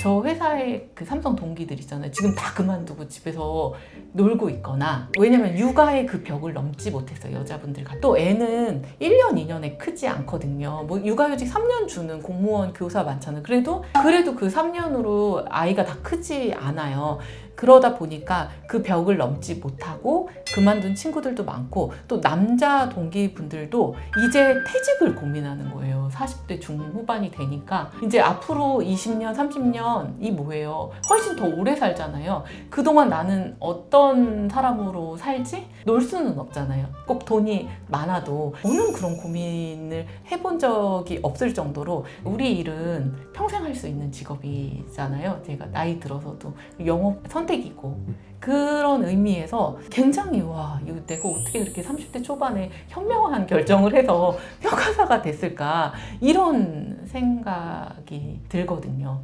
저 회사의 그 삼성 동기들 있잖아요. 지금 다 그만두고 집에서 놀고 있거나 왜냐면 육아의 그 벽을 넘지 못했어요. 여자분들과 또 애는 1년 2년에 크지 않거든요. 뭐 육아휴직 3년 주는 공무원 교사 많잖아요. 그래도 그래도 그 3년으로 아이가 다 크지 않아요. 그러다 보니까 그 벽을 넘지 못하고 그만둔 친구들도 많고 또 남자 동기분들도 이제 퇴직을 고민하는 거예요. 40대 중후반이 되니까 이제 앞으로 20년, 30년이 뭐예요? 훨씬 더 오래 살잖아요. 그동안 나는 어떤 사람으로 살지? 놀 수는 없잖아요. 꼭 돈이 많아도 저는 그런 고민을 해본 적이 없을 정도로 우리 일은 평생 할 수 있는 직업이잖아요. 제가 나이 들어서도 영업 선택 이고 그런 의미에서 굉장히 와 이거 내가 어떻게 그렇게 30대 초반에 현명한 결정을 해서 평가사가 됐을까 이런 생각이 들거든요.